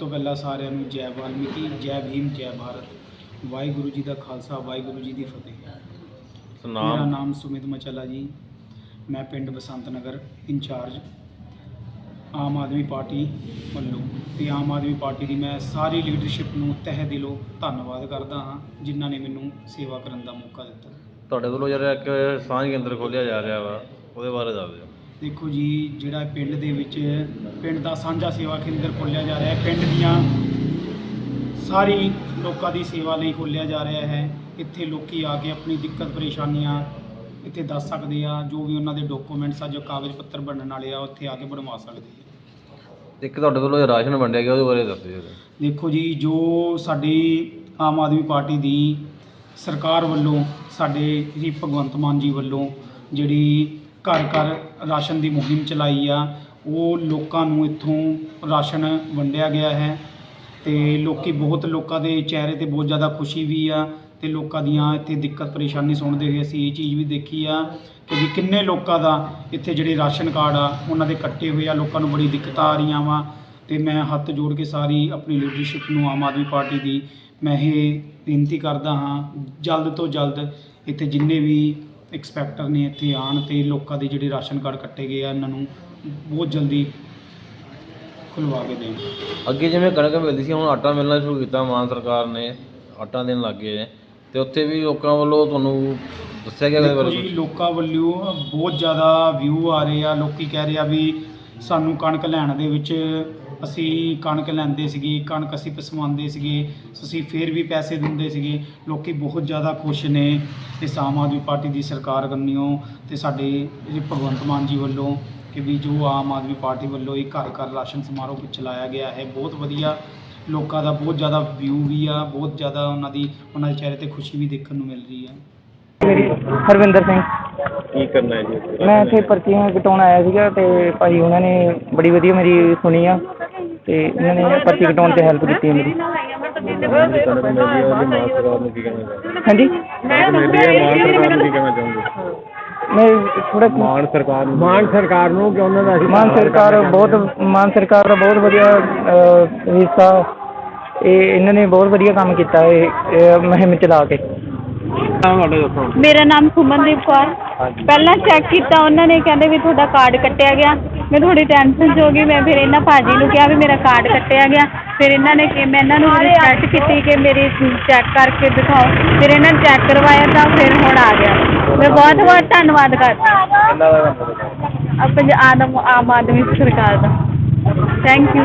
ਪਹਿਲਾਂ ਸਾਰਿਆਂ ਨੂੰ ਜੈ ਵਾਲਮੀਕੀ ਜੈ ਭੀਮ ਜੈ ਭਾਰਤ। ਵਾਹਿਗੁਰੂ ਜੀ ਦਾ ਖਾਲਸਾ ਵਾਹਿਗੁਰੂ ਜੀ ਦੀ ਫਤਿਹ। ਮੇਰਾ ਨਾਮ ਸੁਮਿਤ ਮਚਲਾ ਜੀ। ਮੈਂ ਪਿੰਡ ਬਸੰਤ ਨਗਰ ਇੰਚਾਰਜ ਆਮ ਆਦਮੀ ਪਾਰਟੀ ਵੱਲੋਂ। ਤੇ ਆਮ ਆਦਮੀ ਪਾਰਟੀ ਦੀ ਮੈਂ ਸਾਰੀ ਲੀਡਰਸ਼ਿਪ ਨੂੰ ਤਹਿ ਦਿਲੋਂ ਧੰਨਵਾਦ ਕਰਦਾ ਹਾਂ ਜਿਨ੍ਹਾਂ ਨੇ ਮੈਨੂੰ ਸੇਵਾ ਕਰਨ ਦਾ ਮੌਕਾ ਦਿੱਤਾ। ਤੁਹਾਡੇ ਵੱਲੋਂ ਜਿਹੜਾ ਇੱਕ ਸਾਂਝ ਕੇਂਦਰ ਖੋਲ੍ਹਿਆ ਜਾ ਰਿਹਾ ਵਾ ਉਹਦੇ ਬਾਰੇ ਦੱਸ ਦਿਓ। ਦੇਖੋ ਜੀ ਜਿਹੜਾ ਪਿੰਡ ਦੇ ਵਿੱਚ ਪਿੰਡ ਦਾ ਸਾਂਝਾ ਸੇਵਾ ਕੇਂਦਰ ਖੋਲ੍ਹਿਆ ਜਾ ਰਿਹਾ ਹੈ। ਪਿੰਡ ਦੀਆਂ ਸਾਰੀ ਲੋਕਾਂ ਦੀ ਸੇਵਾ ਲਈ ਖੋਲ੍ਹਿਆ ਜਾ ਰਿਹਾ ਹੈ। ਇੱਥੇ ਲੋਕੀ ਆ ਕੇ ਆਪਣੀ ਦਿੱਕਤ ਪਰੇਸ਼ਾਨੀਆਂ ਇੱਥੇ ਦੱਸ ਸਕਦੇ ਆ। ਜੋ ਵੀ ਉਹਨਾਂ ਦੇ ਡਾਕੂਮੈਂਟਸ ਆ ਜੋ ਕਾਗਜ਼ ਪੱਤਰ ਬਣਨ ਵਾਲੇ ਆ ਉੱਥੇ ਆ ਕੇ ਬਣਵਾ ਸਕਦੇ ਆ। ਇੱਕ ਤੁਹਾਡੇ ਵੱਲੋਂ ਰਾਸ਼ਨ ਵੰਡਿਆ ਗਿਆ ਉਹਦੇ ਬਾਰੇ ਦੱਸ ਦਿਓ ਦੇਖੋ ਜੀ ਜੋ ਸਾਡੀ ਆਮ ਆਦਮੀ ਪਾਰਟੀ ਦੀ ਸਰਕਾਰ ਵੱਲੋਂ ਸਾਡੇ ਜੀ ਭਗਵੰਤ ਮਾਨ ਜੀ ਵੱਲੋਂ ਜਿਹੜੀ ਘਰ ਘਰ ਰਾਸ਼ਨ ਦੀ ਮੁਹਿੰਮ ਚਲਾਈ ਆ। ਉਹ ਲੋਕਾਂ ਨੂੰ ਇੱਥੋਂ ਰਾਸ਼ਨ ਵੰਡਿਆ ਗਿਆ ਹੈ ਅਤੇ ਲੋਕੀ ਬਹੁਤ ਲੋਕਾਂ ਦੇ ਚਿਹਰੇ ਤੇ ਬਹੁਤ ਜ਼ਿਆਦਾ ਖੁਸ਼ੀ ਵੀ ਆ ਅਤੇ ਲੋਕਾਂ ਦੀਆਂ ਇੱਥੇ ਦਿੱਕਤ ਪਰੇਸ਼ਾਨੀ ਸੁਣਦੇ ਹੋਏ ਅਸੀਂ ਇਹ ਚੀਜ਼ ਵੀ ਦੇਖੀ ਆ ਕਿ ਵੀ ਕਿੰਨੇ ਲੋਕਾਂ ਦਾ ਇੱਥੇ ਜਿਹੜੇ ਰਾਸ਼ਨ ਕਾਰਡ ਆ, ਉਹਨਾਂ ਦੇ ਕੱਟੇ ਹੋਏ ਆ। ਲੋਕਾਂ ਨੂੰ ਬੜੀ ਦਿੱਕਤਾਂ ਆ ਰਹੀਆਂ ਵਾ ਅਤੇ ਮੈਂ ਹੱਥ ਜੋੜ ਕੇ ਸਾਰੀ ਆਪਣੀ ਲੀਡਰਸ਼ਿਪ ਨੂੰ ਆਮ ਆਦਮੀ ਪਾਰਟੀ ਦੀ ਮੈਂ ਇਹ ਬੇਨਤੀ ਕਰਦਾ ਹਾਂ, ਜਲਦ ਤੋਂ ਜਲਦ ਇੱਥੇ ਜਿੰਨੇ ਵੀ ਐਕਸਪੈਕਟਰ ਨੇ ਇੱਥੇ ਆਣ ਤੇ ਲੋਕਾਂ ਦੇ ਜਿਹੜੇ ਰਾਸ਼ਨ ਕਾਰਡ ਕੱਟੇ ਗਏ ਆ ਇਹਨਾਂ ਨੂੰ ਬਹੁਤ ਜਲਦੀ ਖੁਲਵਾ ਕੇ ਦੇਣ। ਅੱਗੇ ਜਿਵੇਂ ਕਣਕ ਮਿਲਦੀ ਸੀ ਹੁਣ ਆਟਾ ਮਿਲਣਾ ਸ਼ੁਰੂ ਕੀਤਾ ਮਾਨ ਸਰਕਾਰ ਨੇ ਆਟਾ ਦੇਣ ਲੱਗ ਗਏ ਤੇ ਉੱਥੇ ਵੀ ਲੋਕਾਂ ਵੱਲੋਂ ਤੁਹਾਨੂੰ ਦੱਸਿਆ ਗਿਆ ਇਹਦੇ ਦੇਖੋ ਬਾਰੇ ਜੀ ਲੋਕਾਂ ਵੱਲੋਂ ਬਹੁਤ ਜ਼ਿਆਦਾ ਵਿਊ ਆ ਰਹੇ ਆ ਲੋਕੀ ਕਹਿ ਰਹੇ ਆ ਵੀ ਸਾਨੂੰ ਕਣਕ ਲੈਣ ਦੇ ਵਿੱਚ ਅਸੀਂ ਕਣਕ ਲੈਂਦੇ ਸੀਗੇ ਕਣਕ ਅਸੀਂ ਪਸਵਾਉਂਦੇ ਸੀਗੇ ਅਸੀਂ ਫੇਰ ਵੀ ਪੈਸੇ ਦਿੰਦੇ ਸੀਗੇ। ਲੋਕੀ ਬਹੁਤ ਜ਼ਿਆਦਾ ਖੁਸ਼ ਨੇ ਇਸ ਆਮ ਆਦਮੀ ਪਾਰਟੀ ਦੀ ਸਰਕਾਰ ਕੰਨਿਓ ਤੇ ਸਾਡੇ ਭਗਵੰਤ ਮਾਨ ਜੀ ਵੱਲੋਂ ਕਿ ਵੀ ਜੋ ਆਮ ਆਦਮੀ ਪਾਰਟੀ ਵੱਲੋਂ ਇਹ ਘਰ ਘਰ ਰਾਸ਼ਨ ਸਮਾਰੋਹ ਚਲਾਇਆ ਗਿਆ ਹੈ ਬਹੁਤ ਵਧੀਆ ਲੋਕਾਂ ਦਾ ਬਹੁਤ ਜ਼ਿਆਦਾ ਵਿਊ ਵੀ ਆ ਬਹੁਤ ਜ਼ਿਆਦਾ ਉਹਨਾਂ ਦੀ ਉਹਨਾਂ ਦੇ ਚਿਹਰੇ ਤੇ ਖੁਸ਼ੀ ਵੀ ਦੇਖਣ ਨੂੰ ਮਿਲ ਰਹੀ ਹੈ ਹਰਵਿੰਦਰ ਸਿੰਘ। ਕੀ ਕਰਨਾ ਹੈ ਜੀ? ਮੈਂ ਇੱਥੇ ਪਰਚੀਆਂ ਕਟਾਉਣ ਆਇਆ ਸੀਗਾ ਤੇ ਭਾਈ ਉਹਨਾਂ ਨੇ ਬੜੀ ਵਧੀਆ ਮੇਰੀ ਸੁਣੀ ਆ। ਤੇ ਇਹਨਾਂ ਨੇ ਪਰਚੀ ਕਟਾਉਣ ਤੇ ਹੈਲਪ ਕੀਤੀ ਹੈ ਮੇਰੀ ਕਣਕ ਮਿਲਦੀ ਹੈ ਉਹਦੀ ਮਾਨ ਸਰਕਾਰ ਨੂੰ। ਕੀ ਕਹਿਣਾ ਚਾਹੁੰਦੇ ਹਾਂਜੀ ਕਣਕ ਮਿਲਦੀ ਹੈ ਮਾਨ ਸਰਕਾਰ ਨੂੰ ਕੀ ਕਹਿਣਾ ਚਾਹੁੰਦੇ ਮੈਂ ਥੋੜਾ ਮਾਨ ਸਰਕਾਰ ਨੂੰ ਮਾਨ ਸਰਕਾਰ ਨੂੰ ਕਿ ਉਹਨਾਂ ਦਾ ਮਾਨ ਸਰਕਾਰ ਬਹੁਤ ਮਾਨ ਸਰਕਾਰ ਦਾ ਬਹੁਤ ਵਧੀਆ ਅਹ, ਹਿੱਸਾ। ਇਹ ਇਹਨਾਂ ਨੇ ਬਹੁਤ ਵਧੀਆ ਕੰਮ ਕੀਤਾ ਇਹ ਇਹ ਮੁਹਿੰਮ ਚਲਾ ਕੇ। ਤੁਹਾਡੇ ਦੱਸੋ। ਮੇਰਾ ਨਾਮ ਸੁਮਨਦੀਪ ਕੌਰ। ਪਹਿਲਾਂ ਚੈੱਕ ਕੀਤਾ ਉਹਨਾਂ ਨੇ ਕਹਿੰਦੇ ਵੀ ਤੁਹਾਡਾ ਕਾਰਡ ਕੱਟਿਆ ਗਿਆ। ਮੈਂ ਥੋੜੀ ਟੈਨਸ਼ਨ 'ਚ ਹੋ ਗਈ ਮੈਂ ਫਿਰ ਇਹਨਾਂ ਭਾਜੀ ਨੂੰ ਕਿਹਾ ਵੀ ਮੇਰਾ ਕਾਰਡ ਕੱਟਿਆ ਗਿਆ। ਫਿਰ ਇਹਨਾਂ ਨੇ ਕਿ ਮੈਂ ਇਹਨਾਂ ਨੂੰ ਰਿਸਪੈਕਟ ਕੀਤੀ ਕਿ ਮੇਰੀ ਚੈੱਕ ਕਰਕੇ ਦਿਖਾਓ। ਫਿਰ ਇਹਨਾਂ ਨੇ ਚੈੱਕ ਕਰਵਾਇਆ ਤਾਂ ਫਿਰ ਹੁਣ ਆ ਗਿਆ। ਮੈਂ ਬਹੁਤ ਬਹੁਤ ਧੰਨਵਾਦ ਕਰਦੀ ਹਾਂ। ਆਪ ਆਮ ਆਦਮੀ ਸਰਕਾਰ ਦਾ। Thank you